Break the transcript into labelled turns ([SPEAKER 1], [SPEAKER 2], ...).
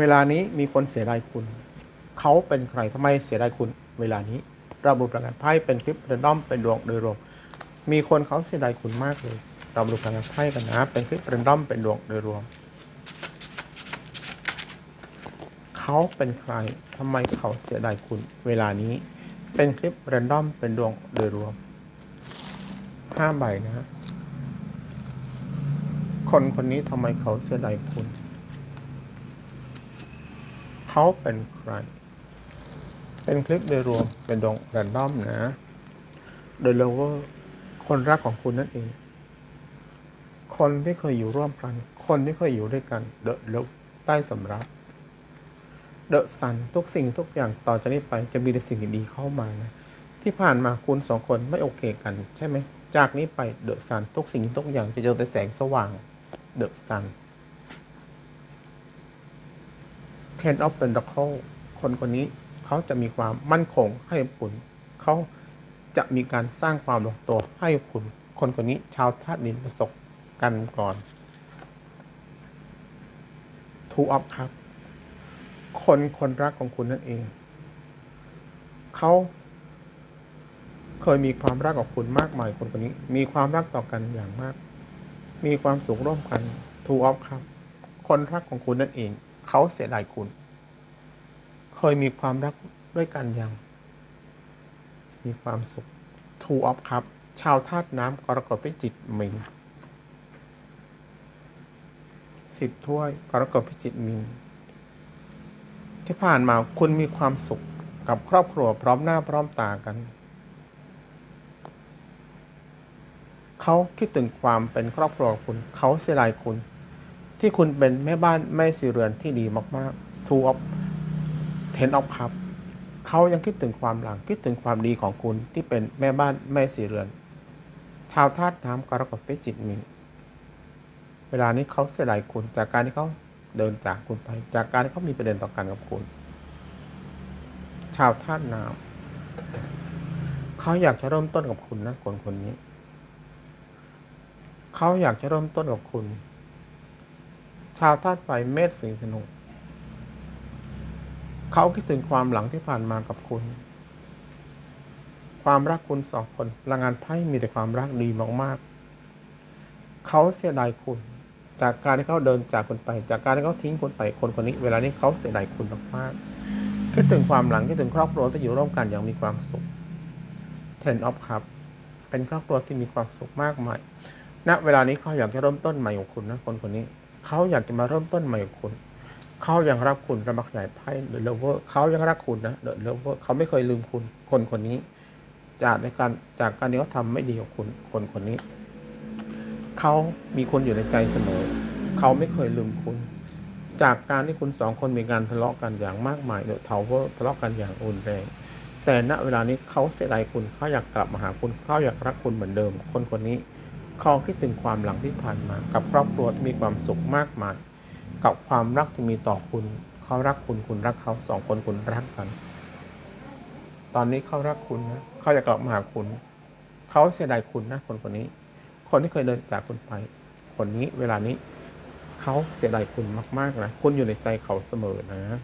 [SPEAKER 1] เวลานี้มีคนเสียดายคุณ เขาเป็นใครทำไมเสียดายคุณ เวลานี้เราบุประกันไพ่เป็นคลิปเรนดอมเป็นดวงโดยรวมมีคนเขาเสียดายคุณมากเลยเราดูการไพ่กันนะ เป็นคลิปเรนดอมเป็นดวงโดยรวม เขาเป็นใครทำไมเขาเสียดายคุณ เวลานี้ เป็นคลิปเรนดอมเป็นดวงโดยรวมห้าใบนะฮะคนคนนี้ทำไมเขาเสียดายคุณ เขาเป็นใคร เป็นคลิปโดยรวมเป็นดวงแรนดอมนะ โดยเลเวอร์คนรักของคุณนั่นเอง คนที่เคยอยู่ร่วมกัน คนที่เคยอยู่ด้วยกันเดอะลุกใต้สำรับเดอะสันทุกสิ่งทุกอย่างต่อจากนี้ไปจะมีแต่สิ่งดีๆเข้ามานะที่ผ่านมาคุณสองคนไม่โอเคกัน ใช่ไหม จากนี้ไปเดอะสันทุกสิ่งทุกอย่างจะเจอแต่แสงสว่างเดอะสัน Ten of Pentacle คนคนนี้เขาจะมีความมั่นคงให้คุณเขาจะมีการสร้างความลงตัวให้คุณ คนคนนี้ชาวธาตุดินประสบกันก่อน Two of ครับ คนคนรักของคุณนั่นเอง เขาเคยมีความรักกับคุณมากมายคนคนนี้ มีความรักต่อกันอย่างมาก มีความสุขร่วมกัน Two of ครับ คนรักของคุณนั่นเอง เขาเสียดายคุณ เคยมีความรักด้วยกันย่างมีความสุข Two of ครับ ชาวธาตุน้ำกรกฎพิจิตมินสิบถ้วยกรกฎพิจิตมินที่ผ่านมาคุณมีความสุขกับครอบครัวพร้อมหน้าพร้อมตากัน เขาคิดถึงความเป็นครอบครัวคุณ เขาเสียดายคุณ ที่คุณเป็นแม่บ้านแม่สีเรือนที่ดีมากๆ Two of Ten of Cup เขายังคิดถึงความหลังคิดถึงความดีของคุณที่เป็นแม่บ้านแม่สีเรือน ชาวธาตุน้ำกรกฎพิจิตมินเวลานี้เขาเสียดายคุณจากการที่เขาเดินจากคุณไป จากการที่เขามีประเด็นต่อกันกับคุณ ชาวธาตุน้ำเขาอยากจะเริ่มต้นกับคุณนะคนคนนี้ เขาอยากจะเริ่มต้นกับคุณ ชาวธาตุไฟเมษสิงห์ธนูเขาคิดถึงความหลังที่ผ่านมากับคุณ ความรักคุณสองคนพลังงานไพ่มีแต่ความรักดีมากๆ เขาเสียดายคุณ จากการที่เขาเดินจากคุณไป จากการที่เขาทิ้งคุณไปคนคนนี้ เวลานี้เขาเสียดายคุณมากๆคิดถึงความหลังคิดถึงครอบครัวที่อยู่ร่วมกันอย่างมีความสุข Ten of Cup เป็นครอบครัวที่มีความสุขมากมายณเวลานี้เขาอยากจะเริ่มต้นใหม่ของคุณนะคนคนนี้ เขาอยากจะมาเริ่มต้นใหม่กับคุณ เขายังรักคุณระมักใหญ่ไพ่เดอะเลเวอร์เขายังรักคุณนะเดอะเลเวอร์เขาไม่เคยลืมคุณคนคนนี้ จากในการจากการที่เขาทำไม่ดีกับคุณคนคนนี้ เขามีคุณอยู่ในใจเสมอ เขาไม่เคยลืมคุณ จากการที่คุณสองคนมีการทะเลาะกันอย่างมากมายเดอะทาวเวอร์ทะเลาะกันอย่างรุนแรงแต่ณเวลานี้เขาเสียดายคุณเขาอยากกลับมาหาคุณเขาอยากรักคุณเหมือนเดิม คนคนนี้ เขาคิดถึงความหลังที่ผ่านมา กับครอบครัวที่มีความสุขมากมาย กับความรักที่มีต่อคุณ เขารักคุณคุณรักเขาสองคนคุณรักกัน ตอนนี้เขารักคุณนะเขาอยากกลับมาหาคุณ เขาเสียดายคุณนะคนคนนี้ คนที่เคยเดินจากคุณไป คนนี้เวลานี้เขาเสียดายคุณมากๆนะคุณอยู่ในใจเขาเสมอนะ